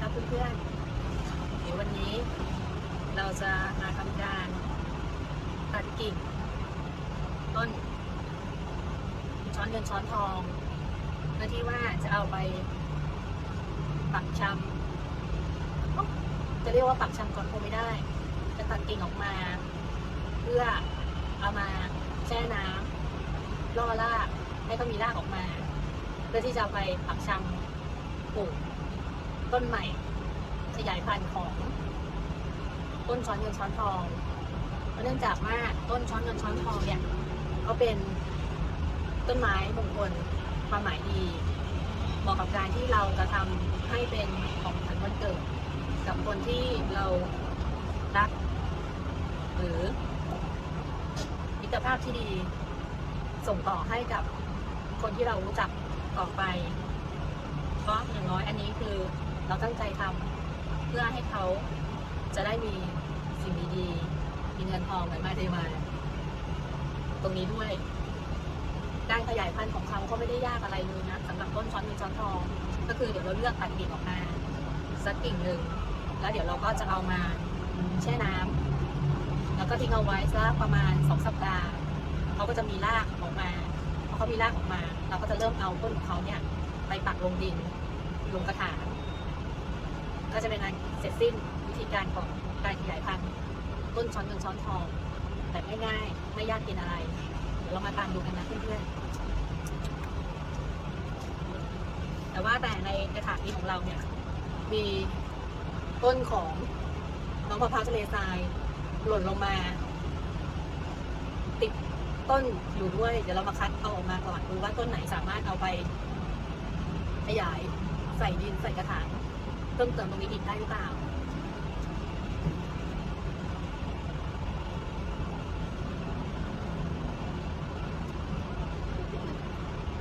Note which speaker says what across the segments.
Speaker 1: ครับเพื่อนๆเดี๋ยววันนี้เราจะมาทำการตัดกิ่งต้น ช้อนเงินช้อนทองเพื่อที่ว่าจะเอาไปปักชำเอ้าจะเรียกว่าปักชำก่อนคงไม่ได้ จะตัดกิ่งออกมา เพื่อเอามาแช่น้ำล่อรากให้เขามีรากออกมา เพื่อที่จะเอาไปปักชำปลูก ต้นใหม่ ขยายพันธุ์ของต้นช้อนเงินช้อนทองเพราะเนื่องจากว่าต้นช้อนเงินช้อนทองเนี่ยเขาเป็นต้นไม้มงคลความหมายดีเหมาะกับการที่เราจะทำให้เป็นของขวัญวันเกิดกับคนที่เรารัก หรือมิตรภาพที่ดี ส่งต่อให้กับคนที่เรารู้จักต่อไปเพราะอย่างน้อยอันนี้คือ เราตั้งใจทำเพื่อให้เขาจะได้มีสิ่งดีๆมีเงินทองไหลมาเทมาตรงนี้ด้วยการขยายพันธุ์ของเขาก็ไม่ได้ยากอะไรเลยนะสำหรับต้นช้อนเงินช้อนทอง ก็คือเดี๋ยวเราเลือกตัดกิ่งออกมาสักกิ่งหนึ่งแล้วเดี๋ยวเราก็จะเอามาแช่น้ำแล้วก็ทิ้งเอาไว้สักประมาณสองสัปดาห์เขาก็จะมีรากออกมาพอเขามีรากออกมา เราก็จะเริ่มเอาต้นของเขาเนี่ยไปปักลงดินลงกระถาง ก็จะเป็นการเสร็จสิ้นวิธีการของการขยายพันธุ์ต้นช้อนเงินช้อนทองแบบง่ายๆไม่ยากเย็นอะไร เดี๋ยวเรามาตามดูกันนะเพื่อนๆ แต่ว่าแต่ในกระถางนี้ของเราเนี่ย มีต้นของน้องมะพร้าวทะเลทรายหล่นลงมา ติดต้นอยู่ด้วย เดี๋ยวเรามาคัดเอาออกมาก่อนดูว่าต้นไหนสามารถเอาไปขยายใส่ดินใส่กระถาง เพิ่มเติมตรงนี้อีกได้หรือเปล่า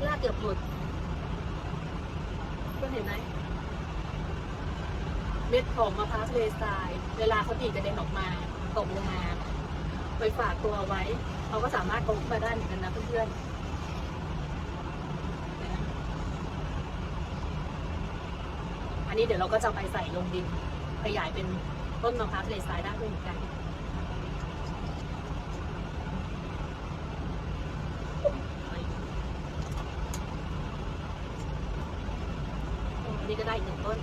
Speaker 1: ลากเกือบหลุดเพื่อนเห็นไหมเม็ดของมะพร้าวทะเลทราย เวลาเขาดีกระเด็นออกมาตกลงมา ไปฝากตัวไว้ เขาก็สามารถโตขึ้นมาได้เหมือนกันนะเพื่อนๆ นนี้เดี๋ยวเราก็จะไปใส่ลงดินขยายเป็นต้นมะพร้าวทะเลทรายได้ด้วยเหมือนกันอันนี้ก็ได้อีกหนึ่งต้น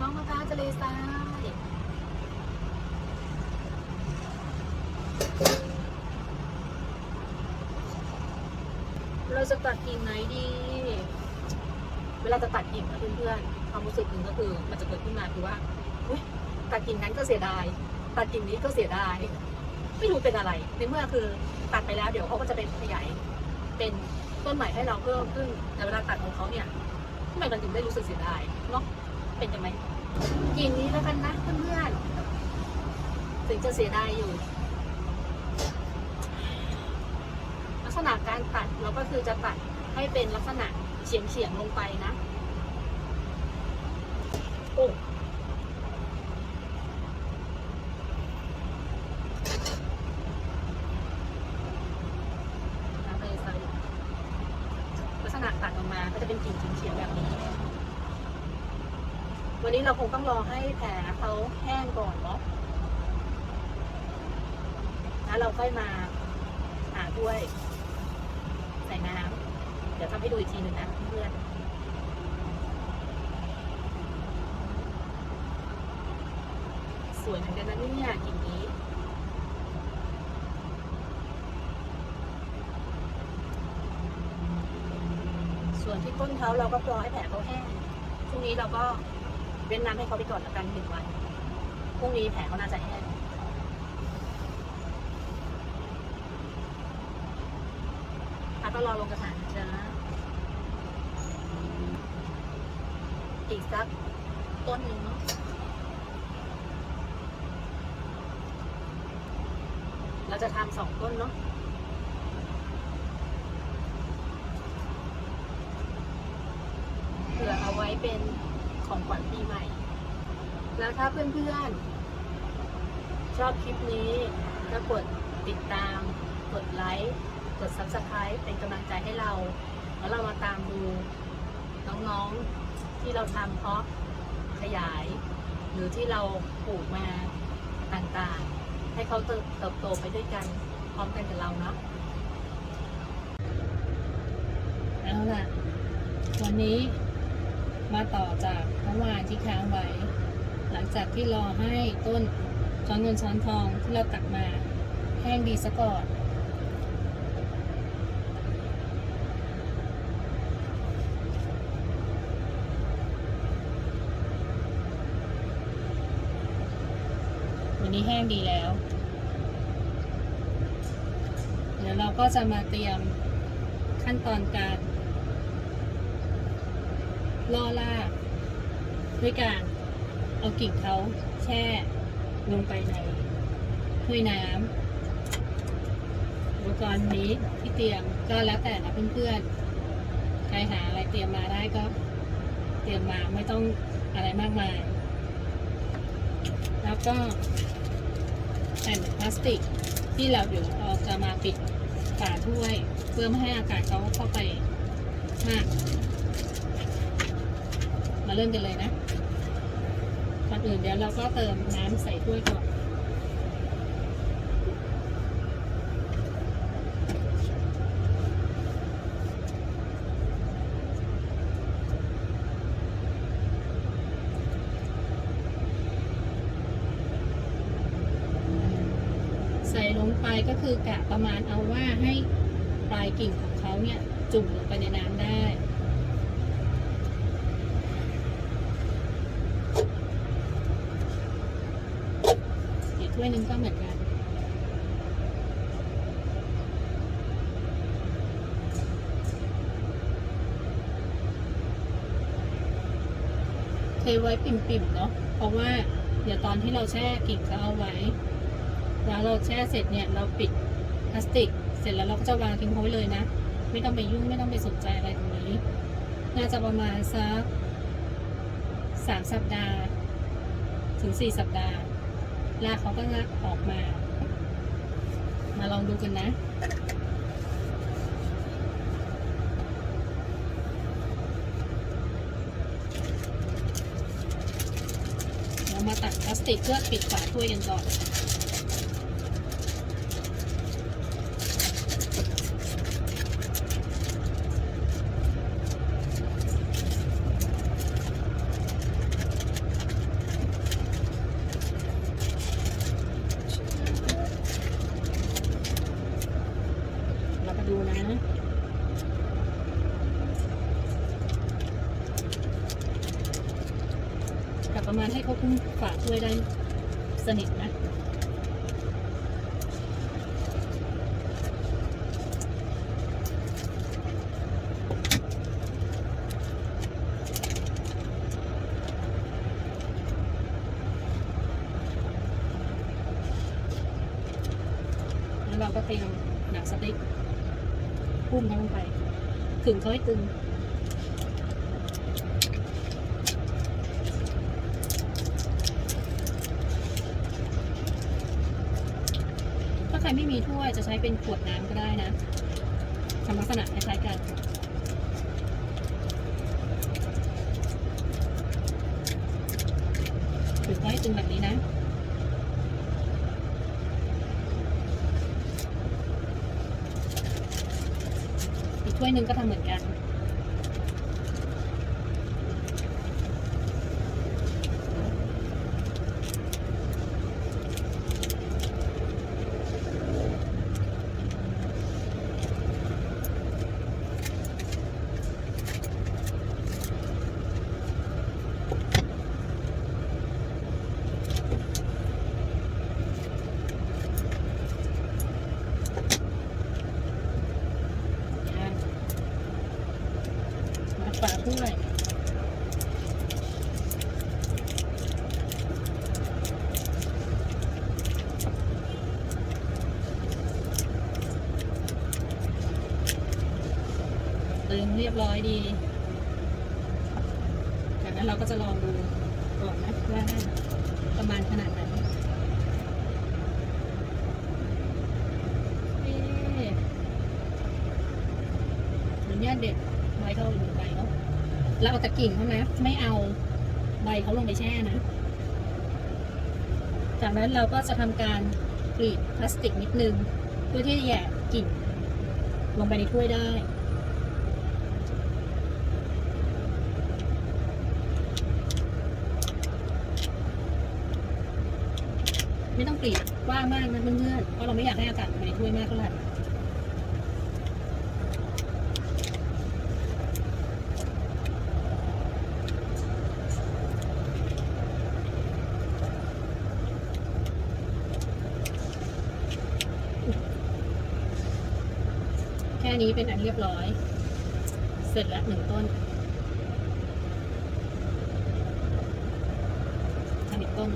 Speaker 1: น้องมะพร้าวทะเลทราย เราจะตัดกิ่งไหนดี เวลาจะตัดกิ่งนะเพื่อนๆความรู้สึกหนึ่งก็คือ มันจะเกิดขึ้นมาคือว่าอุ๊ยตัดกิ่งนั้นก็เสียดาย ตัดกิ่งนี้ก็เสียดาย ไม่รู้เป็นอะไร ในเมื่อคือตัดไปแล้วเดี๋ยวเขาก็จะเป็นขยายเป็นต้นใหม่ให้เราเพิ่มขึ้นแต่เวลาตัดของเขาเนี่ยทำไมมันถึงได้รู้สึกเสียดายเนาะเป็นยังไงกิ่งนี้แล้วกันนะเพื่อนๆถึงจะเสียดายอยู่ ลัก ษณะการตัดเราก็คือจะตัดให้เป็นลักษณะเฉียงเฉียงๆลงไปนะโอ้ลักษณะตัดออกมาก็จะเป็นกิ่งเฉียงๆแบบนี้ วันนี้เราคงต้องรอให้แผลเขาแห้งก่อนเนาะแล้วเราค่อยมาหาถ้วย ใส่น้ำเดี๋ยวทำให้ดูอีกทีหนึ่งนะเพื่อนสวยเหมือนกันนะเนี่ยกิ่งนี้ส่วนที่ต้นเขาเราก็รอให้แผลเขาแห้งพรุ่งนี้เราก็เว้นน้ำให้เขาไปก่อนละกันหนึ่งวันพรุ่งนี้แผลเขาน่าจะแห้ง อะ ก็รอลงกระถางนะจ๊ะอีกสักต้นหนึ่งเนาะเราจะทำสองต้นเนาะเผื่อเอาไว้เป็นของขวัญปีใหม่ แล้วถ้าเพื่อนๆ ชอบคลิปนี้ก็กดติดตาม กดไลค์ กด subscribe เป็นกำลังใจให้เรา แล้วเรามาตามดูน้องๆที่เราทำเพาะขยาย หรือที่เราปลูกมาต่างๆ ให้เขาเติบเติบโตไปด้วยกันพร้อมกันกับเราเนาะเอาล่ะ วันนี้มาต่อจากเมื่อวานที่ค้างไว้ หลังจากที่รอให้ต้นช้อนเงินช้อนทองที่เราตักมา แห้งดีซะก่อน นี้แห้งดีแล้ว เดี๋ยวเราก็จะมาเตรียมขั้นตอนการล่อลากด้วยการเอากิ่งเขาแช่ลงไปในถ้วยน้ำอุปกรณ์นี้ที่เตรียมก็แล้วแต่นะเพื่อนๆ ใครหาอะไรเตรียมมาได้ก็ เตรียมมาไม่ต้องอะไรมากมาย แล้วก็ แผ่นพลาสติก ที่เราเดี๋ยวเราจะมาปิดฝาถ้วย เพื่อไม่ให้อากาศเขาเข้าไปมาก มาเริ่มกันเลยนะก่อนอื่นเดี๋ยวเราก็เติมน้ำใส่ถ้วยก่อน ใส่ลงไปก็คือกะประมาณเอาว่าให้ปลายกิ่งของเขาเนี่ยจุ่มลงไปในน้ำได้อีกถ้วยหนึ่งก็เหมือนกันเทไว้ปิ่มๆเนาะเพราะว่าเดี๋ยวตอนที่เราแช่กิ่งเขาเอาไว้ แล้วเราแช่เสร็จเนี่ยเราปิดพลาสติก เสร็จแล้วเราก็จะวางทิ้งเขาไว้เลยนะ ไม่ต้องไปยุ่งไม่ต้องไปสนใจอะไรตรงนี้ น่าจะประมาณสักสามสัปดาห์ถึงสี่สัปดาห์รากเขาก็จะออกมา มาลองดูกันนะมาตัดพลาสติกเพื่อปิดฝาถ้วยกันก่อน เรามาดูนะ แต่ประมาณให้เขาคุ้ม ฝาถ้วยได้สนิทนะแล้วเราก็เตรียมหนังสติ๊กพุ่มเขาลงไปถึงเขาให้ตึง ใครไม่มีถ้วยจะใช้เป็นขวดน้ำก็ได้นะทำลักษณะคล้ายๆกันถึงเขาให้ตึงแบบนี้นะอีกถ้วยหนึ่งก็ทำเหมือนกัน มาฝาถ้วย ตึงเรียบร้อยดี จากนั้นเราก็จะลองดูก่อนนะว่าประมาณขนาดไหนเอ๊ะเด็ดใบเขาลงไปเนาะแล้วเอาแต่กิ่งเขานะ ไม่เอาใบเขาลงไปแช่นะ จากนั้นเราก็จะทำการกรีดพลาสติกนิดนึง เพื่อที่จะแหย่กิ่งลงไปในถ้วยได้ ไม่ต้องกรีดกว้างมากนะเพื่อนๆเพราะเราไม่อยากให้อากาศไปในถ้วยมากเท่าไหร่แค่นี้เป็นอันเรียบร้อย เสร็จแล้วหนึ่งต้นทำอีกต้น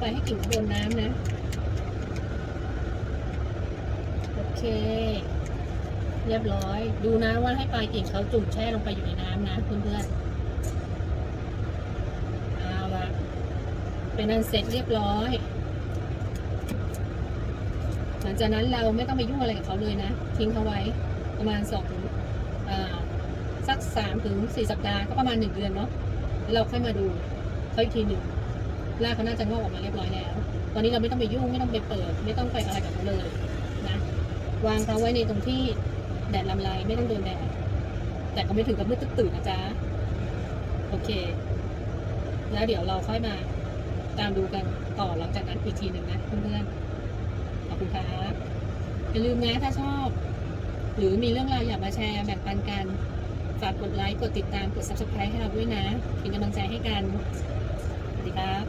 Speaker 1: ไปให้กิ่งโดนน้ำนะ โอเค เรียบร้อย ดูนะว่าให้ปลายกิ่งเขาจุ่มแช่ลงไปอยู่ในน้ำนะเพื่อนๆเอาละเป็นอันเสร็จเรียบร้อยหลังจากนั้นเราไม่ต้องไปยุ่งอะไรกับเขาเลยนะ ทิ้งเขาไว้ประมาณสองสักสามถึงสี่สัปดาห์ก็ประมาณหนึ่งเดือนเนาะเราค่อยมาดูเขาอีกทีหนึ่ง รากเขาน่าจะงอกออกมาเรียบร้อยแล้ว ตอนนี้เราไม่ต้องไปยุ่งไม่ต้องไปเปิด ไม่ต้องไปอะไรกับเขาเลยนะวางเขาไว้ในตรงที่แดดลำไรไม่ต้องโดนแดดแต่ก็ไม่ถึงกับมืดตึ๊ดตื่นนะจ๊ะโอเค แล้วเดี๋ยวเราค่อยมาตามดูกันต่อหลังจากนั้นอีกทีหนึ่งนะเพื่อนๆขอบคุณครับอย่าลืมนะถ้าชอบ หรือมีเรื่องราวอยากมาแชร์แบ่งปันกันฝากกดไลค์ กดติดตาม กด subscribe ให้เราด้วยนะ เป็นกำลังใจให้กัน สวัสดีครับ